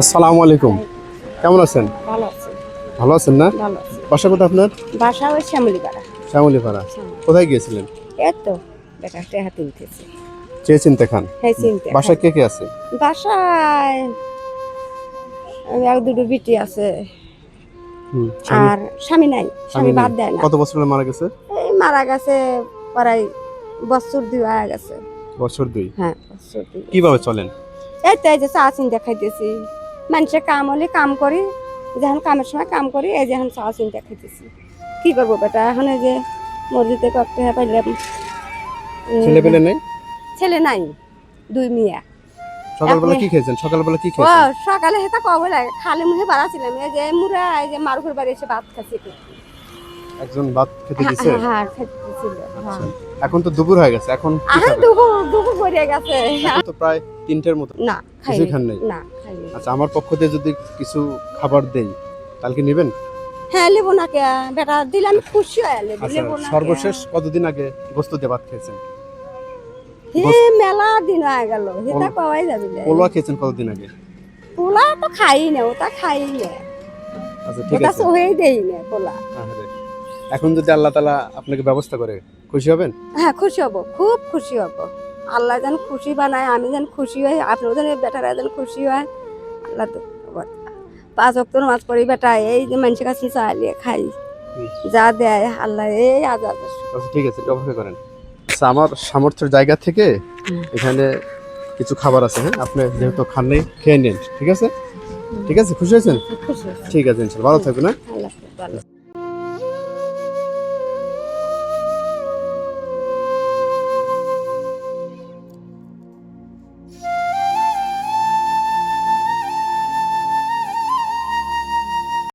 আসসালামু আলাইকুম। কেমন আছেন? ভালো আছে। ভালো আছেন না? ভালো আছে। বাসা কোথায় আপনার? বাসা ওই শ্যামলিপাড়া। শ্যামলীপাড়া। কোথায় গিয়েছিলেন? এত বেটাতে হাতে উঠেছে চেয়ে চিনতে খান। হ্যাঁ চিনতে বাসায় কে কে আছে? বাসায় এক দুটো বিটি আছে। আর স্বামী নাই স্বামী বাদ দেয় না। কত বছর মারা গেছে? এই মারা গেছে প্রায় বছর দুই হয়ে গেছে। বছর দুই। হ্যাঁ বছর দুই কীভাবে চলেন? এই তো এই যে চা চিন্তা খাইতেছি মানুষের কাম হলে কাম করি যখন কামের সময় কাম করি এই যে এখন চা চিন্তা খাইতেছি কি করব বেটা? এখন যে মসজিদে করতে পারলাম ছেলে পেলে নেই? ছেলে নাই দুই মিয়া। সকালবেলা কি খেয়েছেন? সকালবেলা কি ও খেয়েছেন? সকালে হেতা কবে লাগে খালি মুখে বাড়াছিলাম এই যে মুরা এই যে মারুফের বাড়ি এসে ভাত খাচ্ছি। একজন ভাত খেতে দিছে? হ্যাঁ। এখন তো দুপুর হয়ে গেছে এখন দুপুর দুপুর পড়ে গেছে। তো প্রায় তিনটের মতো। না খাই খান নাই? না। আচ্ছা আমার পক্ষ থেকে যদি কিছু খাবার দেই কালকে নেবেন? হ্যাঁ লেবো না কে? বেটা দিলে আমি খুশি হয়ে লেবো আচ্ছা না? সর্বশেষ কতদিন আগে গোস্ত দিয়ে ভাত খেয়েছেন? হে মেলা দিন হয়ে গেল। সেটা পোল- কওয়াই যাবে না। পোলোয়া খেয়েছেন কতদিন আগে? পোলা তো খাই না ওটা খাই না আচ্ছা ঠিক আছে। ওটা সহেই দেই না পোলা। এখন যদি আল্লাহ তালা আপনাকে ব্যবস্থা করে খুশি হবেন? হ্যাঁ খুশি হব খুব খুশি হব। আল্লাহ যেন খুশি বানায় আমি যেন খুশি হই আপনার যেন বেটারা যেন খুশি হয়। আল্লাহ তো পাঁচ অক্টর মাছ পড়ি বেটা এই যে মানুষের কাছে চালিয়ে খাই যা দেয় আল্লাহ এই আজাদ আচ্ছা ঠিক আছে অপেক্ষা করেন। আচ্ছা আমার সামর্থ্যের জায়গা থেকে এখানে কিছু খাবার আছে হ্যাঁ? আপনি যেহেতু খান নেই খেয়ে নিন ঠিক আছে? ঠিক আছে খুশি হয়েছেন? ঠিক আছে ইনশাল্লাহ ভালো থাকবেন হ্যাঁ?